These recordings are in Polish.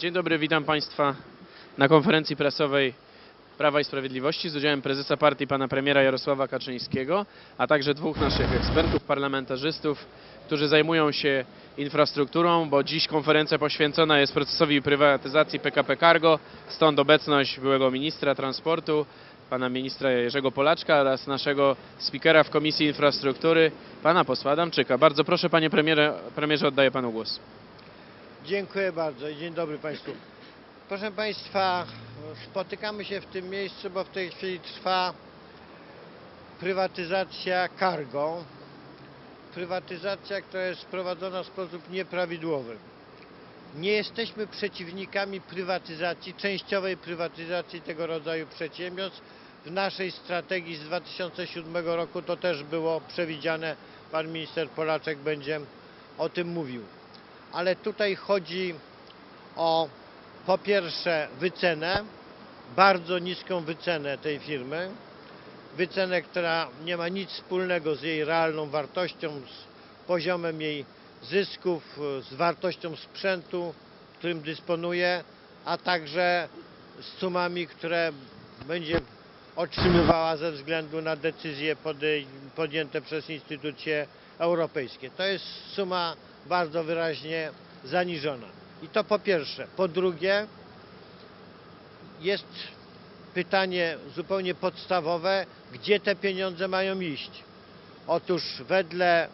Dzień dobry, witam Państwa na konferencji prasowej Prawa i Sprawiedliwości z udziałem prezesa partii pana premiera Jarosława Kaczyńskiego, a także dwóch naszych ekspertów, parlamentarzystów, którzy zajmują się infrastrukturą, bo dziś konferencja poświęcona jest procesowi prywatyzacji PKP Cargo, stąd obecność byłego ministra transportu, pana ministra Jerzego Polaczka oraz naszego spikera w Komisji Infrastruktury, pana posła Adamczyka. Bardzo proszę panie premierze, premierze oddaję panu głos. Dziękuję bardzo i dzień dobry Państwu. Proszę Państwa, spotykamy się w tym miejscu, bo w tej chwili trwa prywatyzacja cargo. Prywatyzacja, która jest prowadzona w sposób nieprawidłowy. Nie jesteśmy przeciwnikami prywatyzacji, częściowej prywatyzacji tego rodzaju przedsiębiorstw. W naszej strategii z 2007 roku to też było przewidziane. Pan minister Polaczek będzie o tym mówił ale tutaj chodzi o po pierwsze wycenę, bardzo niską wycenę tej firmy, wycenę, która nie ma nic wspólnego z jej realną wartością, z poziomem jej zysków, z wartością sprzętu, którym dysponuje, a także z sumami, które będzie otrzymywała ze względu na decyzje podjęte przez instytucje europejskie. To jest suma bardzo wyraźnie zaniżona. I to po pierwsze. Po drugie, jest pytanie zupełnie podstawowe, gdzie te pieniądze mają iść. Otóż wedle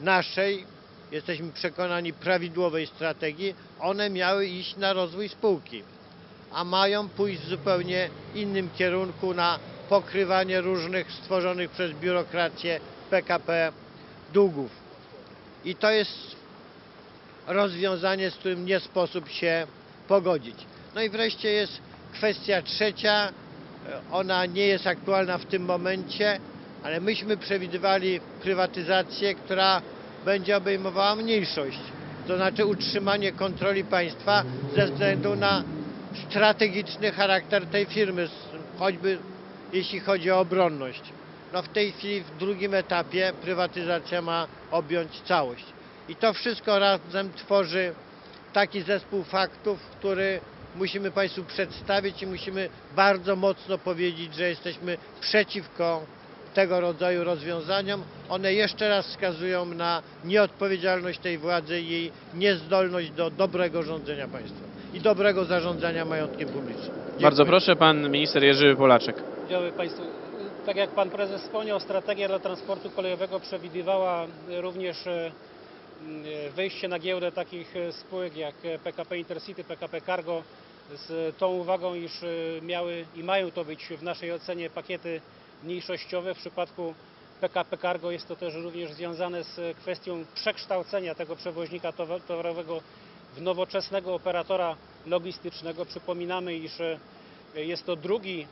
naszej, jesteśmy przekonani, prawidłowej strategii, one miały iść na rozwój spółki, a mają pójść w zupełnie innym kierunku na pokrywanie różnych stworzonych przez biurokrację PKP długów. I to jest rozwiązanie, z którym nie sposób się pogodzić. No i wreszcie jest kwestia trzecia. Ona nie jest aktualna w tym momencie, ale myśmy przewidywali prywatyzację, która będzie obejmowała mniejszość, to znaczy utrzymanie kontroli państwa ze względu na strategiczny charakter tej firmy, choćby jeśli chodzi o obronność. No w tej chwili w drugim etapie prywatyzacja ma objąć całość. I to wszystko razem tworzy taki zespół faktów, który musimy Państwu przedstawić i musimy bardzo mocno powiedzieć, że jesteśmy przeciwko tego rodzaju rozwiązaniom. One jeszcze raz wskazują na nieodpowiedzialność tej władzy i jej niezdolność do dobrego rządzenia państwem i dobrego zarządzania majątkiem publicznym. Bardzo Dziękuję. proszę, pan minister Jerzy Polaczek. Dzień dobry Państwu. Tak jak Pan Prezes wspomniał, strategia dla transportu kolejowego przewidywała również e, wejście na giełdę takich e, spółek jak e, PKP Intercity, PKP Cargo z tą uwagą, iż e, miały i mają to być w naszej ocenie pakiety mniejszościowe. W przypadku PKP Cargo jest to też również związane z kwestią przekształcenia tego przewoźnika towa- towarowego w nowoczesnego operatora logistycznego. Przypominamy, iż e, jest to drugi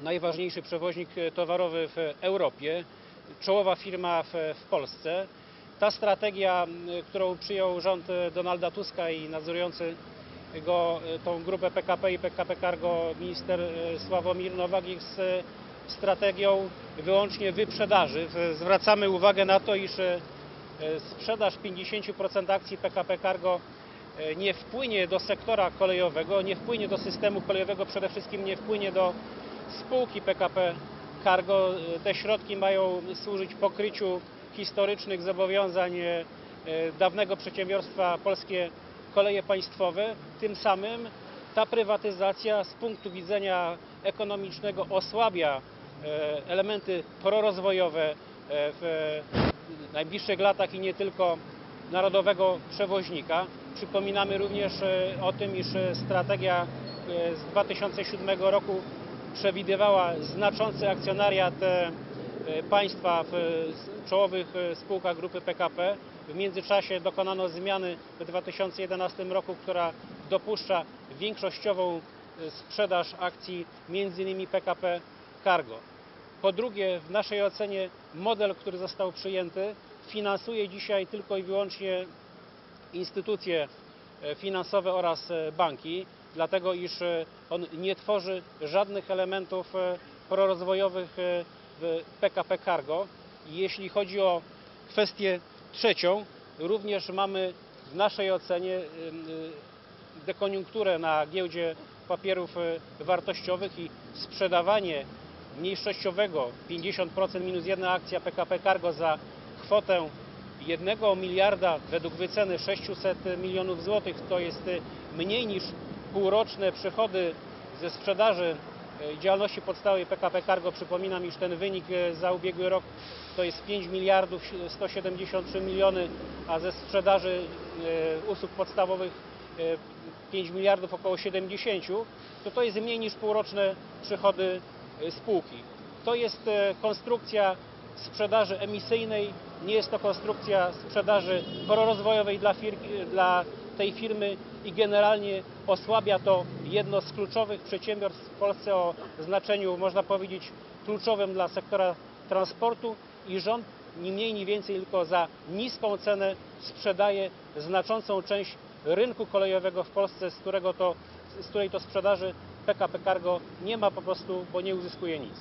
najważniejszy przewoźnik e, towarowy w Europie, czołowa firma w, w Polsce. Ta strategia, m, którą przyjął rząd e, Donalda Tuska i nadzorujący go e, tą grupę PKP i PKP Cargo minister Sławomir Nowak jest strategią wyłącznie wyprzedaży. Zwracamy uwagę na to, iż sprzedaż 50% akcji PKP Cargo nie wpłynie do sektora kolejowego, nie wpłynie do systemu kolejowego, przede wszystkim nie wpłynie do spółki PKP Cargo. Te środki mają służyć pokryciu historycznych zobowiązań e, e, dawnego przedsiębiorstwa Polskie Koleje Państwowe. Tym samym ta prywatyzacja z punktu widzenia ekonomicznego osłabia e, elementy prorozwojowe w najbliższych latach i nie tylko narodowego przewoźnika. Przypominamy również o tym, iż strategia z 2007 roku przewidywała znaczący akcjonariat państwa w e, czołowych e, spółkach grupy PKP. W międzyczasie dokonano zmiany w 2011 roku, która dopuszcza większościową e, sprzedaż akcji m.in. PKP Cargo. Po drugie, w naszej ocenie model, który został przyjęty, finansuje dzisiaj tylko i wyłącznie instytucje e, finansowe oraz e, banki, dlatego iż e, on nie tworzy żadnych elementów e, prorozwojowych e, w PKP Cargo. Jeśli chodzi o kwestię trzecią, również mamy w naszej ocenie e, dekoniunkturę na giełdzie papierów e, wartościowych i sprzedawanie mniejszościowego 50% minus jedna akcja PKP Cargo za kwotę 1 miliarda według wyceny 600 milionów złotych to jest e, mniej niż półroczne przychody ze sprzedaży działalności podstawowej PKP Cargo. Przypominam, iż ten wynik e, za ubiegły rok to jest 5 miliardów 173 miliony, a ze sprzedaży e, usług podstawowych e, 5 miliardów około 70, to to jest mniej niż półroczne przychody e, spółki. To jest e, konstrukcja sprzedaży emisyjnej, nie jest to konstrukcja sprzedaży prorozwojowej dla, fir- dla tej firmy i generalnie osłabia to jedno z kluczowych przedsiębiorstw w Polsce o znaczeniu, można powiedzieć, kluczowym dla sektora transportu i rząd ni mniej, ni więcej, tylko za niską cenę sprzedaje znaczącą część rynku kolejowego w Polsce, z, którego to, z której to sprzedaży PKP Cargo nie ma po prostu, bo nie uzyskuje nic.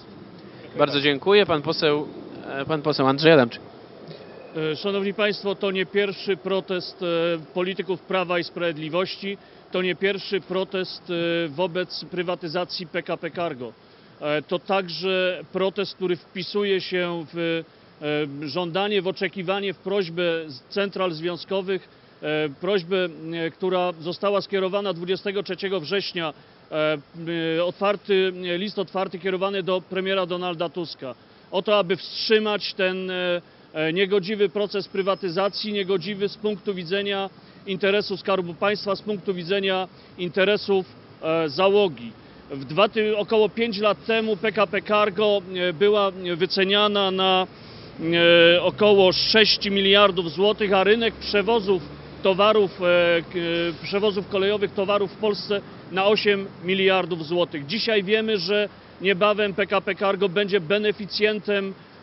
Bardzo dziękuję. Pan poseł, e, pan poseł Andrzej Adamczyk. E, Szanowni Państwo, to nie pierwszy protest e, polityków Prawa i Sprawiedliwości, to nie pierwszy protest e, wobec prywatyzacji PKP Cargo. To także protest, który wpisuje się w żądanie, w oczekiwanie, w prośbę central związkowych, prośbę, która została skierowana 23 września, otwarty, list otwarty kierowany do premiera Donalda Tuska, o to, aby wstrzymać ten niegodziwy proces prywatyzacji, niegodziwy z punktu widzenia interesu Skarbu Państwa, z punktu widzenia interesów e, załogi. W dwa, około 5 lat temu PKP Cargo e, była wyceniana na e, około 6 miliardów złotych, a rynek przewozów towarów, e, e, przewozów kolejowych towarów w Polsce na 8 miliardów złotych. Dzisiaj wiemy, że niebawem PKP Cargo będzie beneficjentem e,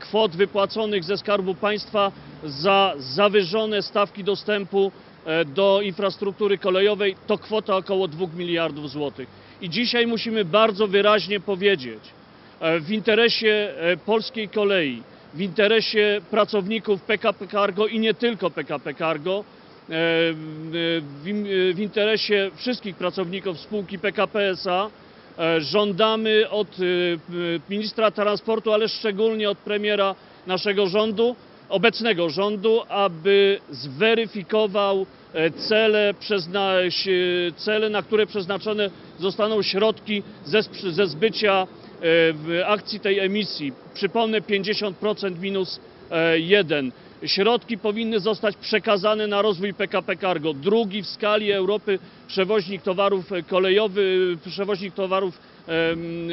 kwot wypłaconych ze Skarbu Państwa za zawyżone stawki dostępu e, do infrastruktury kolejowej. To kwota około 2 miliardów złotych. I dzisiaj musimy bardzo wyraźnie powiedzieć, e, w interesie e, polskiej kolei, w interesie pracowników PKP Cargo i nie tylko PKP Cargo, e, w, interesie wszystkich pracowników spółki PKP SA e, żądamy od e, ministra transportu, ale szczególnie od premiera naszego rządu, obecnego rządu, aby zweryfikował e, cele, cele na które przeznaczone zostaną środki ze, ze zbycia e, w akcji tej emisji. Przypomnę 50% minus e, 1. Środki powinny zostać przekazane na rozwój PKP Cargo. Drugi w skali Europy przewoźnik towarów e, kolejowy, przewoźnik towarów, e, m,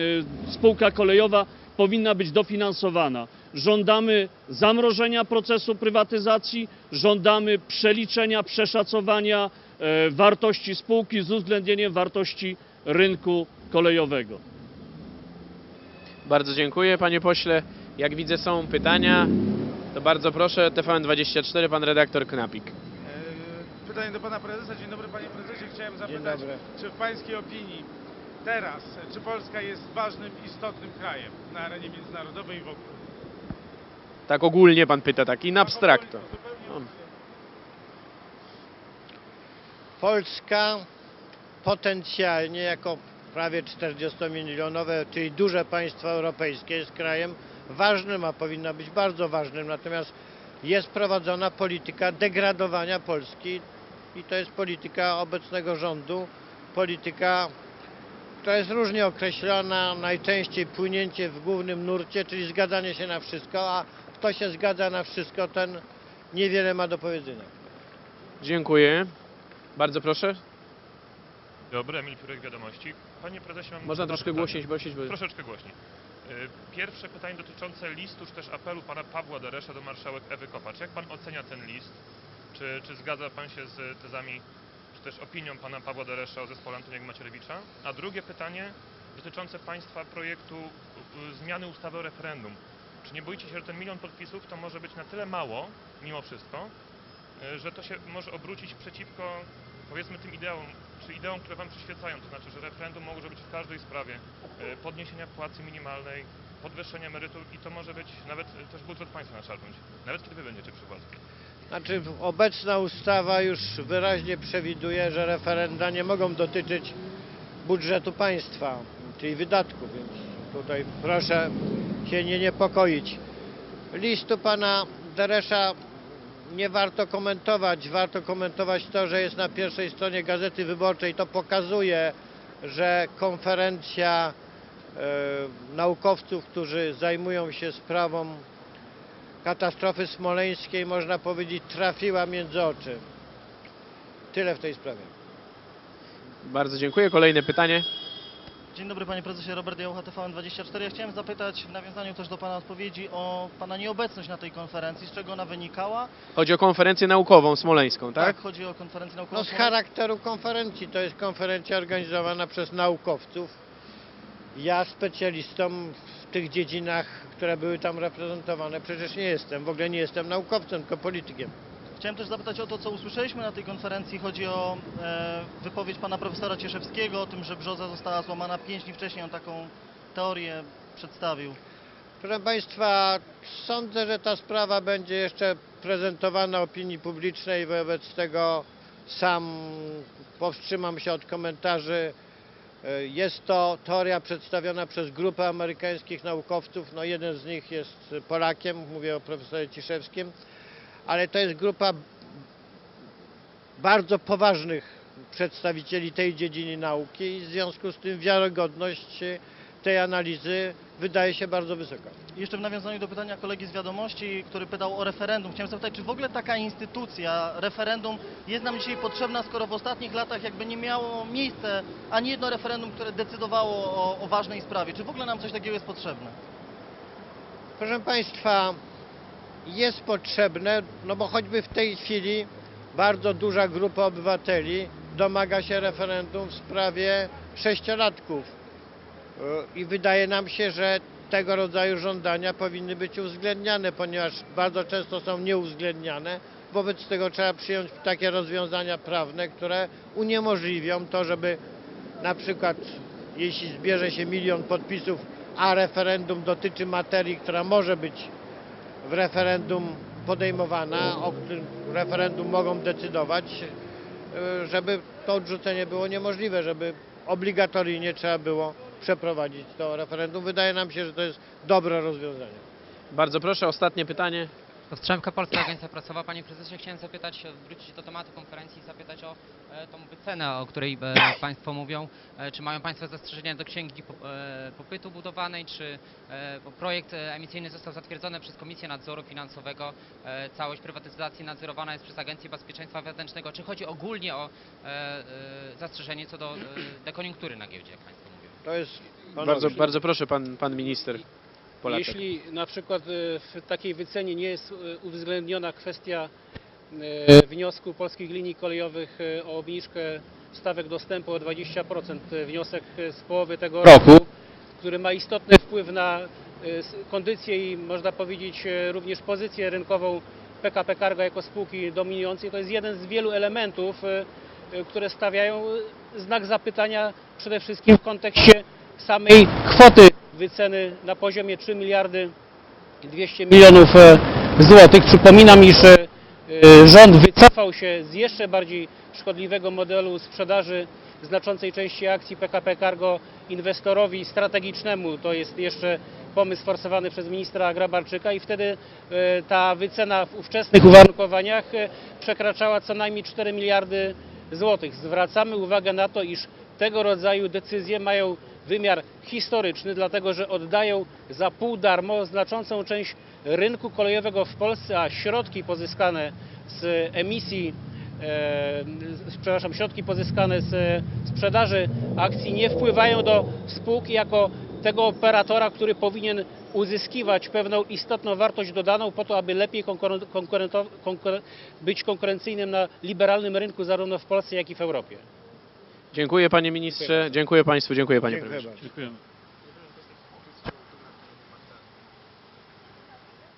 e, spółka kolejowa powinna być dofinansowana. Żądamy zamrożenia procesu prywatyzacji, żądamy przeliczenia, przeszacowania wartości spółki z uwzględnieniem wartości rynku kolejowego. Bardzo dziękuję panie pośle. Jak widzę są pytania, to bardzo proszę TVN24, pan redaktor Knapik. E, Pytanie do pana prezesa. Dzień dobry panie prezesie. Chciałem zapytać, czy w pańskiej opinii teraz, czy Polska jest ważnym, istotnym krajem na arenie międzynarodowej i w ogóle? Tak ogólnie pan pyta, tak in abstracto. Zupełnie Polska potencjalnie jako prawie 40-milionowe, czyli duże państwo europejskie jest krajem ważnym, a powinna być bardzo ważnym. Natomiast jest prowadzona polityka degradowania Polski i to jest polityka obecnego rządu, polityka, która jest różnie określona, najczęściej płynięcie w głównym nurcie, czyli zgadzanie się na wszystko, a kto się zgadza na wszystko, ten niewiele ma do powiedzenia. Dziękuję. Bardzo proszę. Dobry, Emil Piórek, Wiadomości. Panie prezesie, mam Można troszkę pytania. głośniej bo... Troszeczkę głośniej. Y, Pierwsze pytanie dotyczące listu, czy też apelu pana Pawła Deresza do marszałek Ewy Kopacz. Jak pan ocenia ten list? Czy, czy zgadza pan się z tezami, czy też opinią pana Pawła Deresza o zespole Antoniego Macierewicza? A drugie pytanie dotyczące państwa projektu zmiany ustawy o referendum. Czy nie boicie się, że ten milion podpisów to może być na tyle mało, mimo wszystko, y, że to się może obrócić przeciwko, powiedzmy, tym ideałom, czy ideom, które Wam przyświecają, to znaczy, że referendum może być w każdej sprawie e, podniesienia płacy minimalnej, podwyższenia emerytur i to może być nawet też budżet państwa na szarpnąć, nawet kiedy Wy będziecie przy władzy. Znaczy obecna ustawa już wyraźnie przewiduje, że referenda nie mogą dotyczyć budżetu państwa, czyli wydatków, więc tutaj proszę się nie niepokoić. Listu pana Deresza nie warto komentować. Warto komentować to, że jest na pierwszej stronie Gazety Wyborczej. To pokazuje, że konferencja e, naukowców, którzy zajmują się sprawą katastrofy smoleńskiej, można powiedzieć, trafiła między oczy. Tyle w tej sprawie. Bardzo dziękuję. Kolejne pytanie. Dzień dobry panie prezesie, Robert Jałucha, TVN24. Ja chciałem zapytać w nawiązaniu też do pana odpowiedzi o pana nieobecność na tej konferencji, z czego ona wynikała. Chodzi o konferencję naukową smoleńską, tak? chodzi o konferencję naukową. No z charakteru konferencji. To jest konferencja organizowana przez naukowców. Ja specjalistą w tych dziedzinach, które były tam reprezentowane, przecież nie jestem. W ogóle nie jestem naukowcem, tylko politykiem. Chciałem też zapytać o to, co usłyszeliśmy na tej konferencji. Chodzi o e, wypowiedź pana profesora Cieszewskiego o tym, że brzoza została złamana 5 dni wcześniej. On taką teorię przedstawił. Proszę Państwa, sądzę, że ta sprawa będzie jeszcze prezentowana opinii publicznej, wobec tego sam powstrzymam się od komentarzy. E, Jest to teoria przedstawiona przez grupę amerykańskich naukowców. No jeden z nich jest Polakiem, mówię o profesorze Ciszewskim, ale to jest grupa bardzo poważnych przedstawicieli tej dziedziny nauki i w związku z tym wiarygodność tej analizy wydaje się bardzo wysoka. Jeszcze w nawiązaniu do pytania kolegi z wiadomości, który pytał o referendum. Chciałem zapytać, czy w ogóle taka instytucja, referendum jest nam dzisiaj potrzebna, skoro w ostatnich latach jakby nie miało miejsca ani jedno referendum, które decydowało o, o ważnej sprawie. Czy w ogóle nam coś takiego jest potrzebne? Proszę Państwa, jest potrzebne, no bo choćby w tej chwili bardzo duża grupa obywateli domaga się referendum w sprawie sześciolatków. Yy, I wydaje nam się, że tego rodzaju żądania powinny być uwzględniane, ponieważ bardzo często są nieuwzględniane. Wobec tego trzeba przyjąć takie rozwiązania prawne, które uniemożliwią to, żeby na przykład jeśli zbierze się milion podpisów, a referendum dotyczy materii, która może być w referendum podejmowana, o którym referendum mogą decydować, y, żeby to odrzucenie było niemożliwe, żeby obligatoryjnie trzeba było przeprowadzić to referendum. Wydaje nam się, że to jest dobre rozwiązanie. Bardzo proszę, ostatnie pytanie. Ostrzemka Polska Agencja Prasowa. Panie prezesie, chciałem zapytać, wrócić do tematu konferencji i zapytać o e, tą wycenę, o której e, Państwo mówią. E, czy mają Państwo zastrzeżenia do księgi po, e, popytu budowanej, czy e, bo projekt e, emisyjny został zatwierdzony przez Komisję Nadzoru Finansowego, e, całość prywatyzacji nadzorowana jest przez Agencję Bezpieczeństwa Wewnętrznego. Czy chodzi ogólnie o e, e, zastrzeżenie co do e, dekoniunktury na giełdzie, jak Państwo mówią? To jest Bardzo, bardzo proszę, pan, pan minister Jeśli na przykład e, w takiej wycenie nie jest e, uwzględniona kwestia e, wniosku polskich linii kolejowych o obniżkę stawek dostępu o 20%, e, wniosek z połowy tego roku, który ma istotny wpływ na kondycję i można powiedzieć również pozycję rynkową PKP Cargo jako spółki dominującej, to jest jeden z wielu elementów, które stawiają znak zapytania przede wszystkim w kontekście samej kwoty wyceny na poziomie 3 miliardy 200 milionów e, złotych. Przypominam, iż e, rząd wycofał się z jeszcze bardziej szkodliwego modelu sprzedaży znaczącej części akcji PKP Cargo inwestorowi strategicznemu. To jest jeszcze pomysł forsowany przez ministra Grabarczyka i wtedy e, ta wycena w ówczesnych uwarunkowaniach przekraczała co najmniej 4 miliardy złotych. Zwracamy uwagę na to, iż tego rodzaju decyzje mają wymiar historyczny, dlatego że oddają za pół darmo znaczącą część rynku kolejowego w Polsce, a środki pozyskane z emisji, e, przepraszam, środki pozyskane z e, sprzedaży akcji nie wpływają do spółki jako tego operatora, który powinien uzyskiwać pewną istotną wartość dodaną po to, aby lepiej być konkurencyjnym na liberalnym rynku zarówno w Polsce, jak i w Europie. Dziękuję panie ministrze, dziękuję państwu, dziękuję panie premierze. Dziękujemy.